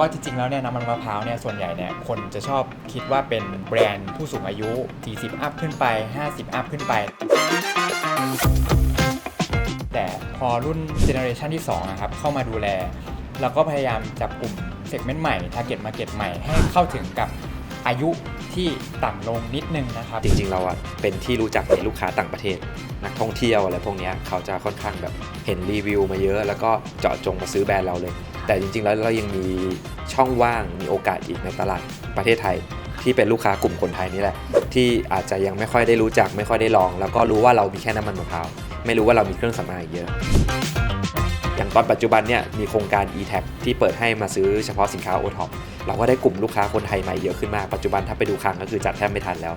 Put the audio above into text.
ก็จริงๆ แล้วเนี่ยน้ำมันมะพร้าวเนี่ยส่วนใหญ่เนี่ยคนจะชอบคิดว่าเป็นแบรนด์ผู้สูงอายุ 40 อัพขึ้นไป 50 อัพขึ้นไป แต่พอรุ่นเจเนอเรชันที่2นะครับเข้ามาดูแลเราก็พยายามจับกลุ่มเซกเมนต์ใหม่ทาร์เก็ตมาเก็ตใหม่ให้เข้าถึงกับอายุที่ต่ำลงนิดนึงนะครับ จริงๆ เราอะเป็นที่รู้จักในลูกค้าต่างประเทศ นักท่องเที่ยวอะไรพวกเนี้ยเขาจะค่อนข้างแบบเห็นรีวิวมาเยอะ แล้วก็เจาะจงมาซื้อแบรนด์เราเลย แต่จริงๆแล้วเรายังมีช่องว่างมีโอกาสอีกในตลาดประเทศไทย ที่เป็นลูกค้ากลุ่มคนไทยนี่แหละ ที่อาจจะยังไม่ค่อยได้รู้จักไม่ค่อยได้ลอง แล้วก็รู้ว่าเรามีแค่น้ำมันมะพร้าวไม่รู้ว่าเรามีเครื่องสำอางอีกเยอะ อย่างตอนปัจจุบันเนี่ยมีโครงการ e-tag ที่เปิดให้มาซื้อเฉพาะสินค้า o t o p เราก็ได้กลุ่มลูกค้าคนไทยใหม่เยอะขึ้นมากปัจจุบันถ้าไปดูคลังก็คือจัดแทบไม่ทันแล้ว